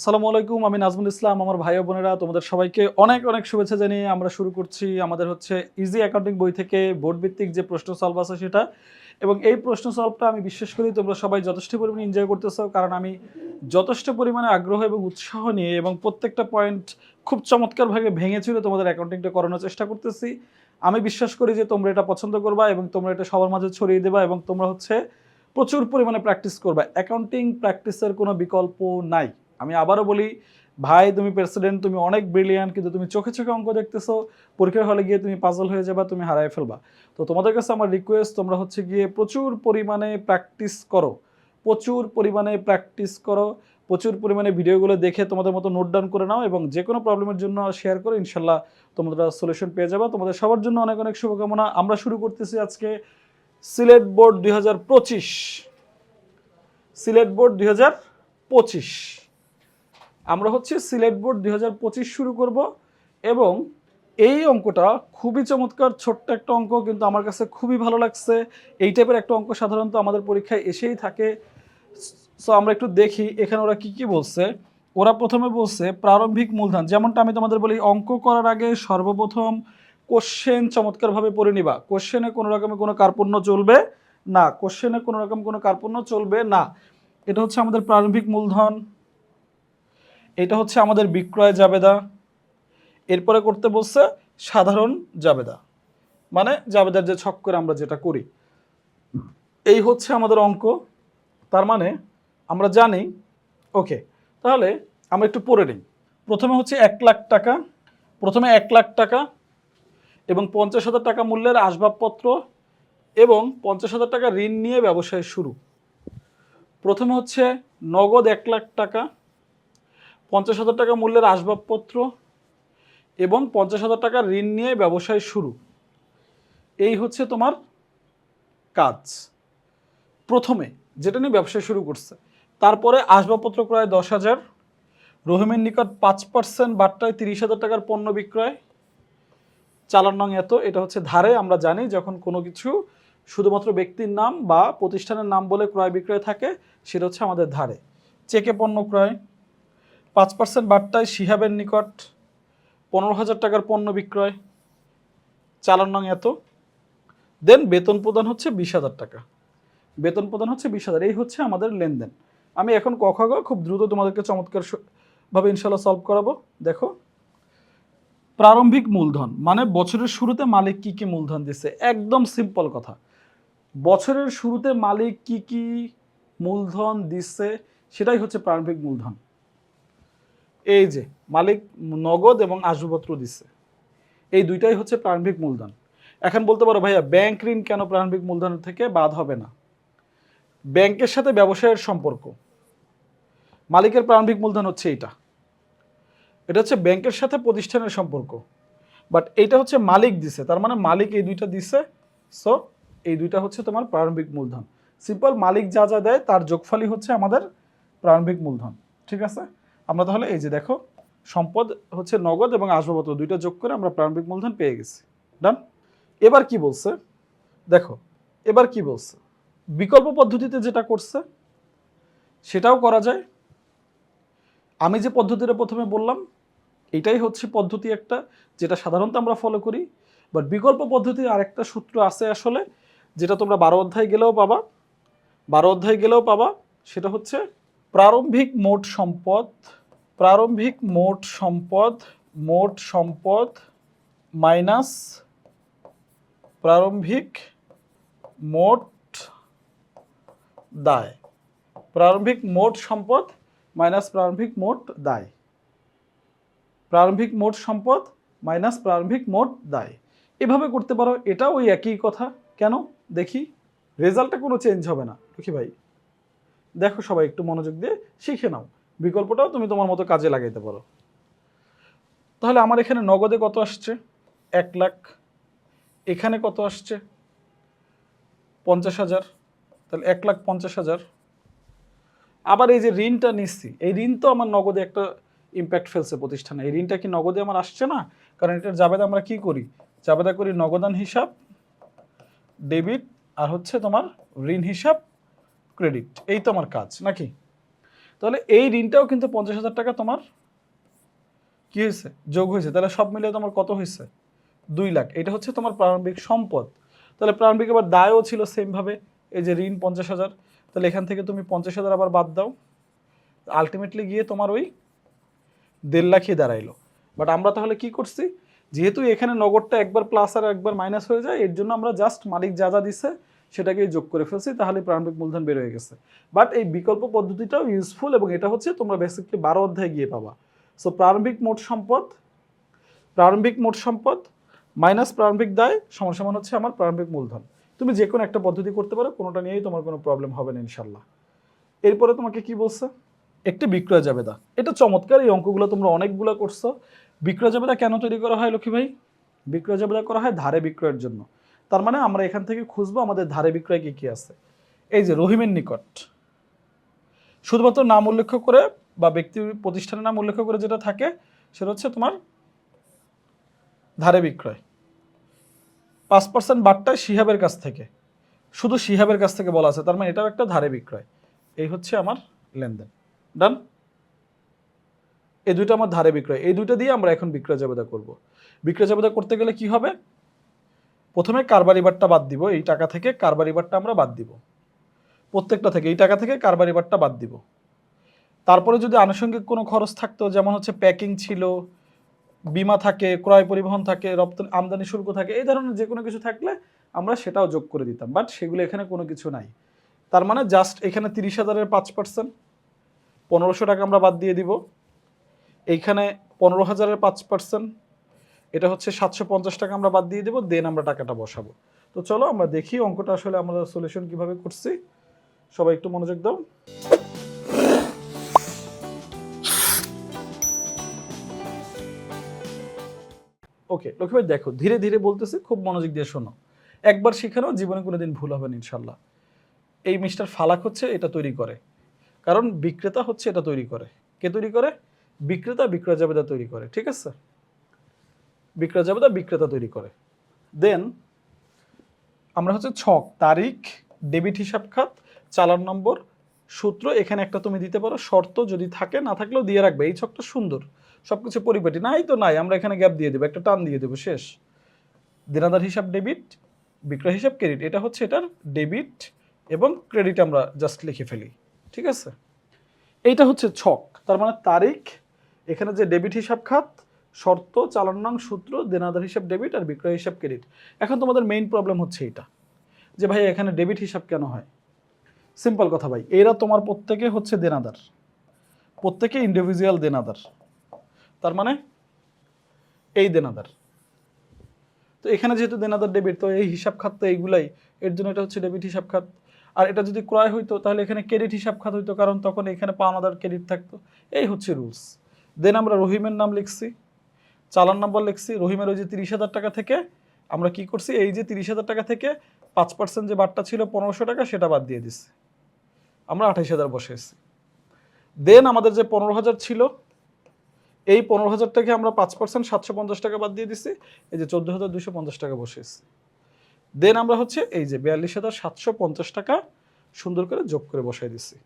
আসসালামু আলাইকুম, আমি নাজমুল ইসলাম, আমার ভাই বোনেরা, তোমাদের সবাইকে অনেক অনেক শুভেচ্ছা জানিয়ে আমরা শুরু করছি আমাদের হচ্ছে ইজি অ্যাকাউন্টিং বই থেকে বোর্ড ভিত্তিক যে প্রশ্ন সলভ আছে সেটা। এবং এই প্রশ্ন সলভটা আমি বিশ্বাস করি তোমরা সবাই যথেষ্ট পরিমাণে এনজয় করতেছো, কারণ আমি যথেষ্ট পরিমাণে আগ্রহ এবং উৎসাহ নিয়ে এবং প্রত্যেকটা পয়েন্ট খুব চমৎকারভাবে ভেঙে তোমাদের অ্যাকাউন্টিংটা করানোর চেষ্টা করতেছি। আমি বিশ্বাস করি যে তোমরা এটা পছন্দ করবা এবং তোমরা এটা সবার মাঝে ছড়িয়ে দেবা এবং তোমরা হচ্ছে প্রচুর পরিমাণে প্র্যাকটিস করবা। অ্যাকাউন্টিং প্র্যাকটিসের কোনো বিকল্প নাই। আমি আবারও বলি, ভাই, তুমি প্রেসিডেন্ট তুমি অনেক ব্রিলিয়ান্ট কিন্তু তুমি চোখে চোখে অঙ্ক দেখতেছো, পরীক্ষার হলে গিয়ে তুমি পাজল হয়ে যাবা, তুমি হারায় ফেলবা। তো তোমাদের কাছে আমার রিকোয়েস্ট তোমরা হচ্ছে গিয়ে প্রচুর পরিমাণে প্র্যাকটিস করো। প্রচুর পরিমাণে প্র্যাকটিস করো। প্রচুর পরিমাণে ভিডিওগুলো দেখে তোমাদের মতো নোট ডাউন করে নাও এবং যে কোনো প্রবলেমের জন্য শেয়ার করো, ইনশাল্লাহ তোমরা সলিউশন পেয়ে যাবে। তোমাদের সবার জন্য অনেক অনেক শুভকামনা। আমরা শুরু করতেছি আজকে সিলেট বোর্ড দুই হাজার পঁচিশ। সিলেট বোর্ড দুই হাজার পঁচিশ। আমরা হচ্ছে সিলেট বোর্ড দুই হাজার পঁচিশ শুরু করব এবং এই অঙ্কটা খুবই চমৎকার, ছোট্ট একটা অঙ্ক, কিন্তু আমার কাছে খুবই ভালো লাগছে। এই টাইপের একটা অঙ্ক সাধারণত আমাদের পরীক্ষায় এসেই থাকে। সো আমরা একটু দেখি এখানে ওরা কি কি বলছে। ওরা প্রথমে বলছে, প্রারম্ভিক মূলধন, যেমনটা আমি তোমাদের বলি, অঙ্ক করার আগে সর্বপ্রথম কোশ্চেন চমৎকারভাবে পড়ে নিবা। কোশ্চেনে কোনো রকমের কোনো কার্পণ্য চলবে না। কোশ্চেনে কোনো রকম কোনো কার্পণ্য চলবে না। এটা হচ্ছে আমাদের প্রারম্ভিক মূলধন। এটা হচ্ছে আমাদের বিক্রয় জাবেদা। এরপরে করতে বলছে সাধারণ জাবেদা। মানে জাবেদার যে ছক করে আমরা যেটা করি। এই হচ্ছে আমাদের অঙ্ক। তার মানে আমরা জানি, ওকে, তাহলে আমরা একটু পড়ে নিই। প্রথমে হচ্ছে এক লাখ টাকা। প্রথমে এক লাখ টাকা এবং পঞ্চাশ হাজার টাকা মূল্যের আসবাবপত্র এবং পঞ্চাশ হাজার টাকা ঋণ নিয়ে ব্যবসায় শুরু। প্রথমে হচ্ছে নগদ এক লাখ টাকা। পঞ্চাশ হাজার টাকা মূল্যের আসবাবপত্র এবং পঞ্চাশ হাজার টাকা ঋণ নিয়ে ব্যবসায় শুরু। এই হচ্ছে তোমার কাজ। প্রথমে যেটা নিয়ে ব্যবসা শুরু করছে, তারপরে আসবাবপত্র ক্রয় দশ হাজার, রহিমের নিকট পাঁচ পার্সেন্ট বাট্টায় তিরিশ হাজার টাকার পণ্য বিক্রয়। চালান নং এত, এটা হচ্ছে ধারে, আমরা জানি যখন কোনো কিছু শুধুমাত্র ব্যক্তির নাম বা প্রতিষ্ঠানের নাম বলে ক্রয় বিক্রয় থাকে, সেটা হচ্ছে আমাদের ধারে। চেকে পণ্য ক্রয় পাঁচ পার্সেন্ট বাট্টায় শিহাবের নিকট, পনেরো হাজার টাকার পণ্য বিক্রয়। চালান নং এত। দেন বেতন প্রদান হচ্ছে বিশ হাজার টাকা। বেতন প্রদান হচ্ছে বিশ হাজার। এই হচ্ছে আমাদের লেনদেন। আমি এখন ক খুব দ্রুত তোমাদেরকে চমৎকার ভাবে ইনশাল্লাহ সলভ করাবো। দেখো। প্রারম্ভিক মূলধন মানে বছরের শুরুতে মালিক কি কি মূলধন দিচ্ছে একদম সিম্পল কথা। বছরের শুরুতে মালিক কি কি মূলধন দিচ্ছে সেটাই হচ্ছে প্রারম্ভিক মূলধন। এই যে, মালিক নগদ এবং আসবাবপত্র দিচ্ছে এই দুইটাই হচ্ছে প্রারম্ভিক মূলধন। এখন বলতে পারো ভাইয়া, ব্যাংক ঋণ কেন প্রারম্ভিক মূলধন থেকে বাদ হবে না? ব্যাংকের সাথে ব্যবসায়ের সম্পর্ক। মালিকের প্রারম্ভিক মূলধন হচ্ছে এটা এটা হচ্ছে ব্যাংকের সাথে প্রতিষ্ঠানের সম্পর্ক। বাট এইটা হচ্ছে মালিক দিছে, তার মানে মালিক এই দুইটা দিছে সো এই দুইটা হচ্ছে তোমার প্রারম্ভিক মূলধন। সিম্পল মালিক যা যা দেয়, তার যোগফলই হচ্ছে আমাদের প্রারম্ভিক মূলধন। ঠিক আছে? আমরা তাহলে এই যে দেখো, সম্পদ হচ্ছে নগদ এবং আসবাবপত্র, দুইটা যোগ করে আমরা প্রারম্ভিক মূলধন পেয়ে গেছি। ডান এবার কি বলছে? দেখো, এবার কি বলছে? বিকল্প পদ্ধতিতে যেটা করছে, সেটাও করা যায়। আমি যে পদ্ধতিটা প্রথমে বললাম, এটাই হচ্ছে পদ্ধতি একটা, যেটা সাধারণত আমরা ফলো করি। বাট বিকল্প পদ্ধতির আরেকটা সূত্র আছে আসলে, যেটা তোমরা বারো অধ্যায় গেলেও পাবা। বারো অধ্যায় গেলেও পাবা, সেটা হচ্ছে প্রারম্ভিক মোট সম্পদ প্রারম্ভিক মোট সম্পদ মোট সম্পদ মাইনাস প্রারম্ভিক মোট দায়। প্রারম্ভিক মোট সম্পদ মাইনাস প্রারম্ভিক মোট দায়। প্রারম্ভিক মোট সম্পদ মাইনাস প্রারম্ভিক মোট দায়। এভাবে করতে পারো এটা ওই একই কথা। কেন? দেখি। রেজাল্টটা কোনো চেঞ্জ হবে না। দেখি ভাই, দেখো সবাই একটু মনোযোগ দিয়ে শিখে নাও। বিকল্পটাও তুমি তোমার মতো কাজে লাগাইতে পারো। তাহলে আমার এখানে নগদে কত আসছে? এক লাখ। এখানে কত আসছে? পঞ্চাশ হাজার। তাহলে এক লাখ পঞ্চাশ হাজার। আবার এই যে ঋণটা নিচ্ছি, এই ঋণ তো আমার নগদে একটা ইম্প্যাক্ট ফেলছে প্রতিষ্ঠানে। এই ঋণটা কি নগদে আমার আসছে না? কারণ এটার জাবেদা আমরা কি করি? জাবেদা করি নগদান হিসাব ডেবিট আর হচ্ছে তোমার ঋণ হিসাব ক্রেডিট এই তো আমার কাজ, নাকি? তাহলে এই ঋণটাও কিন্তু পঞ্চাশ হাজার টাকা তোমার কি হয়েছে? যোগ হয়েছে। তাহলে সব মিলিয়ে তোমার কত হয়েছে? দুই লাখ। এটা হচ্ছে তোমার প্রারম্ভিক সম্পদ। তাহলে প্রারম্ভিক আবার দায়ও ছিল সেমভাবে এই যে ঋণ পঞ্চাশ হাজার, তাহলে এখান থেকে তুমি পঞ্চাশ হাজার আবার বাদ দাও। আলটিমেটলি গিয়ে তোমার ওই দেড় লাখই দাঁড়াইলো। বাট আমরা তাহলে কি করছি? যেহেতু এখানে নগদটা একবার প্লাস আর একবার মাইনাস হয়ে যায়, এর জন্য আমরা জাস্ট মালিক যা যা দিছে সেটাকে যোগ করে ফেলছি তাহলে প্রারম্ভিক মূলধন বের হয়ে গেছে। বাট এই বিকল্প পদ্ধতিটাও ইউজফুল এবং এটা হচ্ছে তোমরা বেসিকলি বারো অধ্যায়ে গিয়ে পাবা। সো প্রারম্ভিক মোট সম্পদ, প্রারম্ভিক মোট সম্পদ মাইনাস প্রারম্ভিক দায় সমান সমান হচ্ছে আমার প্রারম্ভিক মূলধন। তুমি যে কোনো একটা পদ্ধতি করতে পারো, কোনোটা নিয়েই তোমার কোনো প্রবলেম হবে না ইনশাল্লাহ এরপরে তোমাকে কি বলছে? একটি বিক্রয় জাবেদা। এটা চমৎকার, এই অঙ্কগুলো তোমরা অনেকগুলো করছ। বিক্রয় জাবেদা কেন তৈরি করা হয়, লক্ষ্মী ভাই? বিক্রয় জাবেদা করা হয় ধারে বিক্রয়ের জন্য। তার মানে আমরা এখান থেকে খুঁজবো আমাদের ধারে বিক্রয় কি কি আছে। এই যে রহিমের নিকট। শুধুমাত্র নাম উল্লেখ করে বা ব্যক্তি প্রতিষ্ঠানের নাম উল্লেখ করে যেটা থাকে, সেটা হচ্ছে তোমার ধারে বিক্রয়। পাঁচ পার্সেন্ট বাট্টায় শিহাবের কাছ থেকে। শুধু শিহাবের কাছ থেকে বলা আছে, তার মানে এটাও একটা ধারে বিক্রয়। এই হচ্ছে আমার লেনদেন। ডান এই দুইটা আমার ধারে বিক্রয়। এই দুইটা দিয়ে আমরা এখন বিক্রয় জাবেদা করব। বিক্রয় জাবেদা করতে গেলে কি হবে? প্রথমে কারবারি বারটা বাদ দিব, এই টাকা থেকে কারবারি বারটা আমরা বাদ দিব। প্রত্যেকটা থেকে, এই টাকা থেকে কারবারি বারটা বাদ দিব। তারপরে যদি আনুষঙ্গিক কোনো খরচ থাকতো, যেমন হচ্ছে প্যাকিং ছিল, বিমা থাকে, ক্রয় পরিবহন থাকে, রপ্তানি, আমদানি শুল্ক থাকে, এই ধরনের যে কোনো কিছু থাকলে আমরা সেটাও যোগ করে দিতাম। বাট সেগুলো এখানে কোনো কিছু নাই। তার মানে জাস্ট এখানে তিরিশ হাজারের পাঁচ পার্সেন্ট, পনেরোশো টাকা আমরা বাদ দিয়ে দিব। এইখানে পনেরো হাজারের পাঁচ পার্সেন্ট এটা হচ্ছে সাতশো পঞ্চাশ টাকা আমরা বাদ দিয়ে দেবো দেন আমরা টাকাটা বসাবো। তো চলো আমরা দেখি অঙ্কটা আসলে আমরা সলিউশন কীভাবে করছি। সবাই একটু মনোযোগ দাও। ওকে, লক্ষ্মী ভাই, দেখো, ধীরে ধীরে বলতেছি, খুব মনোযোগ দিয়ে শোনো। একবার শিখানো, জীবনে কোনোদিন ভুল হবে না, ইনশাল্লাহ। এই মিস্টার ফালাক হচ্ছে, এটা তৈরি করে। কারণ বিক্রেতা হচ্ছে, এটা তৈরি করে। কে তৈরি করে? বিক্রেতা বিক্রয় জাবেদা তৈরি করে, ঠিক আছে? বিক্রয় জাবেদা বিক্রেতা তৈরি করে। দেন আমরা হচ্ছে ছক, তারিখ ডেবিট হিসাব খাত, চালান নম্বর, সূত্র, এখানে একটা তুমি দিতে পারো, শর্ত যদি থাকে, না থাকলেও দিয়ে রাখবে। এই ছকটা সুন্দর। সব কিছু পরিপাটি। নাই তো নাই, আমরা এখানে গ্যাপ দিয়ে দেবো, একটা টান দিয়ে দেবো, শেষ। দেনাদার হিসাব ডেবিট বিক্রয় হিসাব ক্রেডিট এটা হচ্ছে এটার ডেবিট এবং ক্রেডিট আমরা জাস্ট লিখে ফেলি। ঠিক আছে? এইটা হচ্ছে ছক, তার মানে তারিখ, এখানে যে ডেবিট হিসাব খাত শর্ত চালান সূত্র, দেনাদার হিসাব ডেবিট আর বিক্রয় হিসাব ক্রেডিট এখন তোমাদের মেইন প্রবলেম হচ্ছে এটা, যে ভাই এখানে ডেবিট হিসাব কেন হয়? সিম্পল কথা ভাই, এরা তোমার প্রত্যেকে হচ্ছে দেনাদার, প্রত্যেকে ইন্ডিভিজুয়াল দেনাদার, তার মানে এই দেনাদার। তো এখানে যেহেতু দেনাদার ডেবিট তো এই হিসাব খাত তো এইগুলাই, এর জন্য এটা হচ্ছে ডেবিট হিসাব খাত। আর এটা যদি ক্রয় হইতো, তাহলে এখানে ক্রেডিট হিসাব খাত হইতো, কারণ তখন এখানে পাওনাদার ক্রেডিট থাকতো। এই হচ্ছে রুলস দেন আমরা রহিমের নাম লিখছি। চালান নাম্বার লিখছি, রহিমের ওই যে তিরিশ হাজার টাকা থেকে আমরা কি করছি? এই যে তিরিশ হাজার টাকা থেকে পাঁচ পার্সেন্ট যে বারটা ছিল পনেরোশো টাকা, সেটা বাদ দিয়ে দিচ্ছি আমরা আঠাইশ হাজার বসেছি দেন আমাদের যে পনেরো হাজার ছিল, এই পনেরো হাজার টাকা আমরা পাঁচ পার্সেন্ট সাতশো পঞ্চাশ টাকা বাদ দিয়ে দিচ্ছি এই যে চোদ্দ হাজার দুশো পঞ্চাশ টাকা বসেছি দেন আমরা হচ্ছে এই যে বিয়াল্লিশ হাজার সাতশো পঞ্চাশ টাকা সুন্দর করে যোগ করে বসাই দিচ্ছি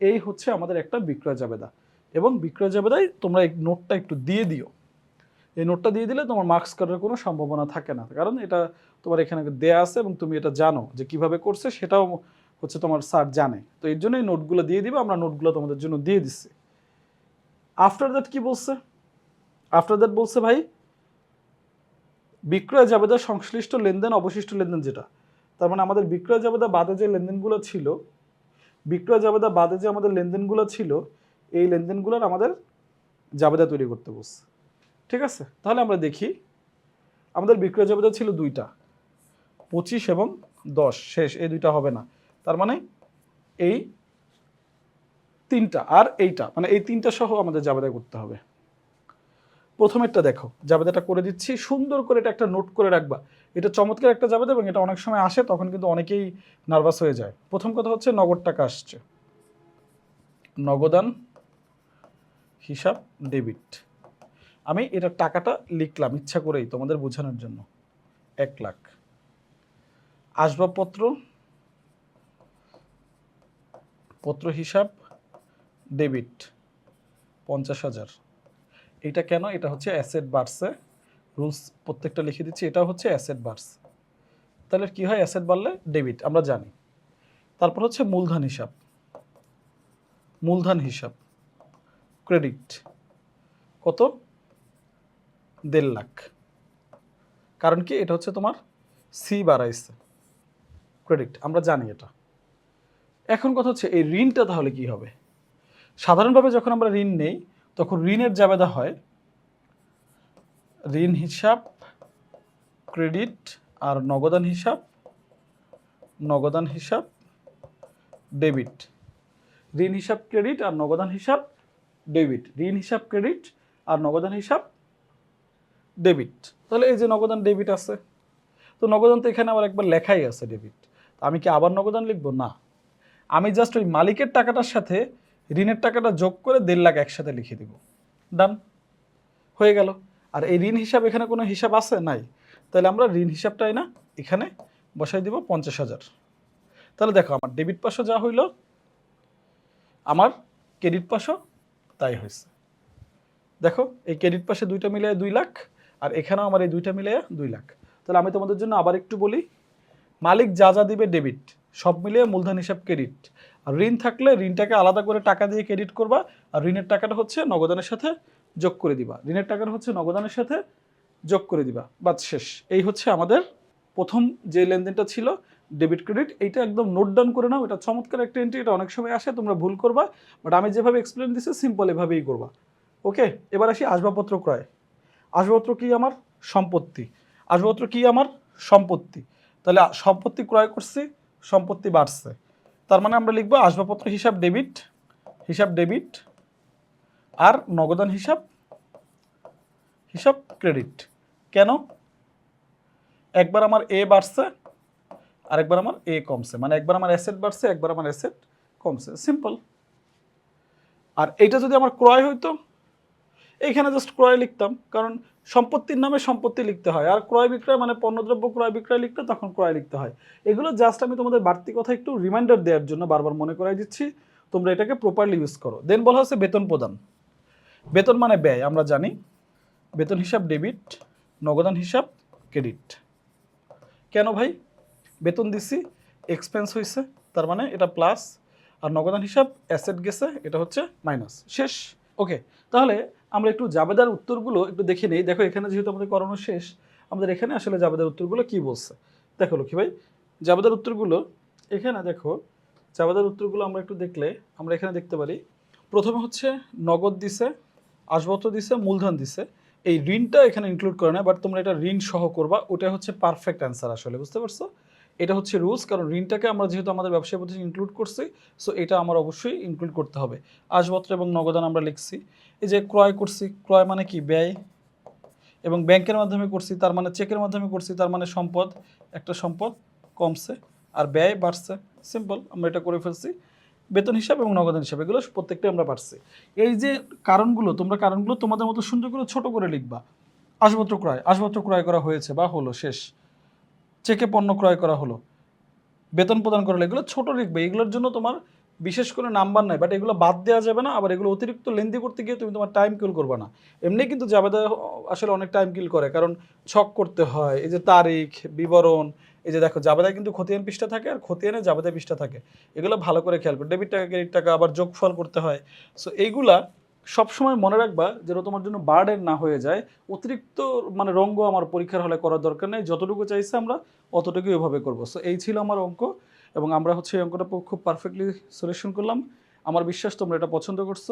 এই হচ্ছে আমাদের একটা বিক্রয় জাবেদা। এবং বিক্রয় জাবেদায় তোমরা এই নোটটা একটু দিয়ে দিও। এই নোটটা দিয়ে দিলে তোমার মার্কস করার কোনো সম্ভাবনা থাকে না। কারণ এটা তোমার এখানে দেয়া আছে এবং তুমি এটা জানো যে কীভাবে করছে, সেটাও হচ্ছে তোমার স্যার জানে। তো এর জন্য এই নোটগুলো দিয়ে দিবে, আমরা নোটগুলো তোমাদের জন্য দিয়ে দিচ্ছি। আফটার দ্যাট কি বলছে? আফটার দ্যাট বলছে ভাই, বিক্রয় জাবেদা সংশ্লিষ্ট লেনদেন, অবশিষ্ট লেনদেন যেটা, তার মানে আমাদের বিক্রয় জাবেদা বাদে যে লেনদেনগুলো ছিল, বিক্রয় জাবেদা বাদে যে আমাদের লেনদেনগুলো ছিল, এই লেনদেনগুলোর আমাদের জাবেদা তৈরি করতে বসছে ঠিক আছে? তাহলে আমরা দেখি। আমাদের বিক্রয় জাবেদা ছিল দুইটা, পঁচিশ এবং দশ। শেষ, এই দুইটা হবে না। তার মানে এই তিনটা আর এইটা মানে এই তিনটা সহ আমাদের জাবেদা করতে হবে। প্রথমেরটা দেখো, জাবেদাটা করে দিচ্ছি। সুন্দর করে এটা একটা নোট করে রাখবা। এটা চমৎকার একটা জাবেদা এবং এটা অনেক সময় আসে, তখন কিন্তু অনেকেই নার্ভাস হয়ে যায়। প্রথম কথা হচ্ছে নগদ টাকা আসছে। নগদান, হিসাব, ডেবিট। আমি এটা টাকাটা লিখলাম, ইচ্ছা করেই তোমাদের বোঝানোর জন্য। এক লাখ। আসবাবপত্র, পত্র হিসাব, ডেবিট, পঞ্চাশ হাজার। এটা কেন? এটা হচ্ছে অ্যাসেট বাড়ছে রুলস প্রত্যেকটা লিখে দিচ্ছি এটা হচ্ছে অ্যাসেট বাড়ছে তাহলে কি হয়? অ্যাসেট বাড়লে ডেবিট, আমরা জানি। তারপর হচ্ছে মূলধন হিসাব। মূলধন হিসাব। ক্রেডিট। কত? দেড় লাখ। কারণ কি? এটা হচ্ছে তোমার সি বাড়াইছে। ক্রেডিট আমরা জানি এটা। এখন কথা হচ্ছে, এই ঋণটা তাহলে কি হবে? সাধারণভাবে যখন আমরা ঋণ নেই, তখন ঋণের জাবেদা হয় ঋণ হিসাব ক্রেডিট আর নগদান হিসাব নগদান হিসাব ডেবিট ঋণ হিসাব ক্রেডিট আর নগদান হিসাব ডেবিট ঋণ হিসাব ক্রেডিট আর নগদান হিসাব ডেবিট। তাহলে এই যে নগদান ডেবিট আছে, তো নগদান তো এখানে আবার একবার লেখাই আছে ডেবিট। আমি কি আবার নগদান লিখব? না। আমি জাস্ট ওই মালিকের টাকাটার সাথে ঋণের টাকাটা যোগ করে দেড় লাখ একসাথে লিখে দিব। ডান হয়ে গেল। আর এই ঋণ হিসাব এখানে কোনো হিসাব আছে? নাই। তাহলে আমরা ঋণ হিসাবটাই না, এখানে বসাই দিব পঞ্চাশ হাজার। তাহলে দেখো, আমার ডেবিট পাশও যা হইল, আমার ক্রেডিট পাশও তাই হয়েছে দেখো, এই ক্রেডিট পাশে দুইটা মিলে দুই লাখ আর এখানেও আমার এই দুইটা মিলে দুই লাখ। তাহলে আমি তোমাদের জন্য আবার একটু বলি, মালিক যা যা দিবে ডেবিট সব মিলিয়ে মূলধন হিসাব ক্রেডিট আর ঋণ থাকলে ঋণটাকে আলাদা করে টাকা দিয়ে ক্রেডিট করবা, আর ঋণের টাকাটা হচ্ছে নগদানের সাথে যোগ করে দিবা। ঋণের টাকাটা হচ্ছে নগদানের সাথে যোগ করে দিবা। বাদ শেষ। এই হচ্ছে আমাদের প্রথম যে লেনদেনটা ছিল ডেবিট ক্রেডিট এইটা একদম নোট ডাউন করে নাও। এটা চমৎকার একটা এন্ট্রি এটা অনেক সময় আসে, তোমরা ভুল করবা। বাট আমি যেভাবে এক্সপ্লেন দিচ্ছি সিম্পল এভাবেই করবা। ওকে এবার আসি আসবাবপত্র ক্রয়। আসবাবপত্র কি আমার? সম্পত্তি। আসবাবপত্র কি আমার? সম্পত্তি। তাহলে সম্পত্তি ক্রয় করছি, সম্পত্তি বাড়ছে। তার মানে আমরা লিখব আসবাবপত্র হিসাব ডেবিট হিসাব ডেবিট, আর নগদান হিসাব হিসাব ক্রেডিট। কেন? একবার আমার এ বাড়ছে আর একবার আমার এ কমছে। মানে একবার আমার অ্যাসেট বাড়ছে, একবার আমার অ্যাসেট কমছে। সিম্পল আর এটা যদি আমার ক্রয় হইতো এইখানে জাস্ট ক্রয় লিখতাম, কারণ সম্পত্তির নামে সম্পত্তি লিখতে হয়। আর ক্রয় বিক্রয় মানে পণ্যদ্রব্য ক্রয় বিক্রয় লিখতে, তখন ক্রয় লিখতে হয়। এগুলো জাস্ট আমি তোমাদের বাড়তি কথা একটু রিমাইন্ডার দেওয়ার জন্য বারবার মনে করাই দিচ্ছি। তোমরা এটাকে প্রপারলি ইউজ করো। দেন বলা হচ্ছে বেতন প্রদান। বেতন মানে ব্যয়, আমরা জানি। বেতন হিসাব ডেবিট নগদান হিসাব ক্রেডিট কেন ভাই? বেতন দিছি এক্সপেন্স হয়েছে তার মানে এটা প্লাস আর নগদান হিসাব অ্যাসেট গেছে, এটা হচ্ছে মাইনাস শেষ। ওকে তাহলে আমরা একটু জাবেদার উত্তরগুলো একটু দেখে নেই। দেখো, এখানে যেহেতু আমাদের করানো শেষ, আমাদের এখানে আসলে জাবেদার উত্তরগুলো কি বলছে? দেখো লক্ষ্মী ভাই, জাবেদার উত্তরগুলো এখানে দেখো, জাবেদার উত্তরগুলো আমরা একটু দেখলে আমরা এখানে দেখতে পারি। প্রথমে হচ্ছে নগদ দিছে আসবত দিছে, মূলধন দিছে। এই ঋণটা এখানে ইনক্লুড করে না বাট তোমরা এটা ঋণ সহ করবা ওটা হচ্ছে পারফেক্ট অ্যান্সার আসলে, বুঝতে পারছ? এটা হচ্ছে রুলস কারণ ঋণটাকে আমরা যেহেতু আমাদের ব্যবসায় প্রতিষ্ঠান ইনক্লুড করছি সো এটা আমার অবশ্যই ইনক্লুড করতে হবে। আসবত্র এবং নগদান আমরা লিখছি। এই যে ক্রয় করছি, ক্রয় মানে কি? ব্যয়। এবং ব্যাংকের মাধ্যমে করছি, তার মানে চেকের মাধ্যমে করছি, তার মানে সম্পদ, একটা সম্পদ কমছে আর ব্যয় বাড়ছে। সিম্পল আমরা এটা করে ফেলছি। বেতন হিসাব এবং নগদান হিসাব, এগুলো প্রত্যেকটাই আমরা পারছি। এই যে কারণগুলো, তোমরা কারণগুলো তোমাদের মতো সুন্দর করে ছোট করে লিখবা। আসবত্র ক্রয় আসবত্র ক্রয় করা হয়েছে বা হলো, শেষ। চেকে পণ্য ক্রয় করা হলো। বেতন প্রদান করা হলো। এগুলো ছোট লিখবে। এগুলোর জন্য তোমার বিশেষ করে নাম্বার নাই। বাট এগুলো বাদ দেওয়া যাবে না। আবার এগুলো অতিরিক্ত লেন্দি করতে গিয়ে তুমি তোমার টাইম কিল করবে না। এমনি কিন্তু জাবেদা আসলে অনেক টাইম কিল করে। কারণ ছক করতে হয়। এই যে তারিখ, বিবরণ, এই যে দেখো, জাবেদায় কিন্তু খতিয়ান পৃষ্ঠা থাকে আর খতিয়ানে জাবেদা পৃষ্ঠা থাকে। এগুলো ভালো করে খেয়াল করো। ডেবিট টাকা ক্রেডিট টাকা আবার যোগফল করতে হয়। সো এইগুলা সবসময় মনে রাখবা যেন তোমার জন্য বার্ডেন না হয়ে যায়। অতিরিক্ত মানে রঙ্গ আমার পরীক্ষার হলে করার দরকার নেই। যতটুকু চাইছে আমরা অতটুকুই ওইভাবে করব। সো এই ছিল আমার অঙ্ক এবং আমরা হচ্ছে এই অঙ্কটা খুব পারফেক্টলি সলিউশন করলাম। আমার বিশ্বাস তোমরা এটা পছন্দ করছ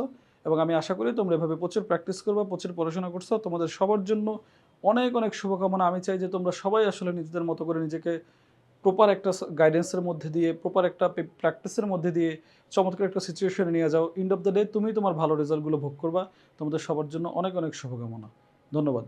এবং আমি আশা করি তোমরা এভাবে প্রচুর প্র্যাকটিস করবা, প্রচুর পড়াশোনা করছ। তোমাদের সবার জন্য অনেক অনেক শুভকামনা। আমি চাই যে তোমরা সবাই আসলে নিজেদের মতো করে নিজেকে প্রপার একটা গাইডেন্সের মধ্যে দিয়ে প্রপার একটা প্র্যাকটিসের মধ্যে দিয়ে চমৎকার একটা সিচুয়েশনে নিয়ে যাও। এন্ড অফ দ্য ডে তুমি তোমার ভালো রেজাল্টগুলো ভোগ করবা। তোমাদের সবার জন্য অনেক অনেক শুভকামনা। ধন্যবাদ।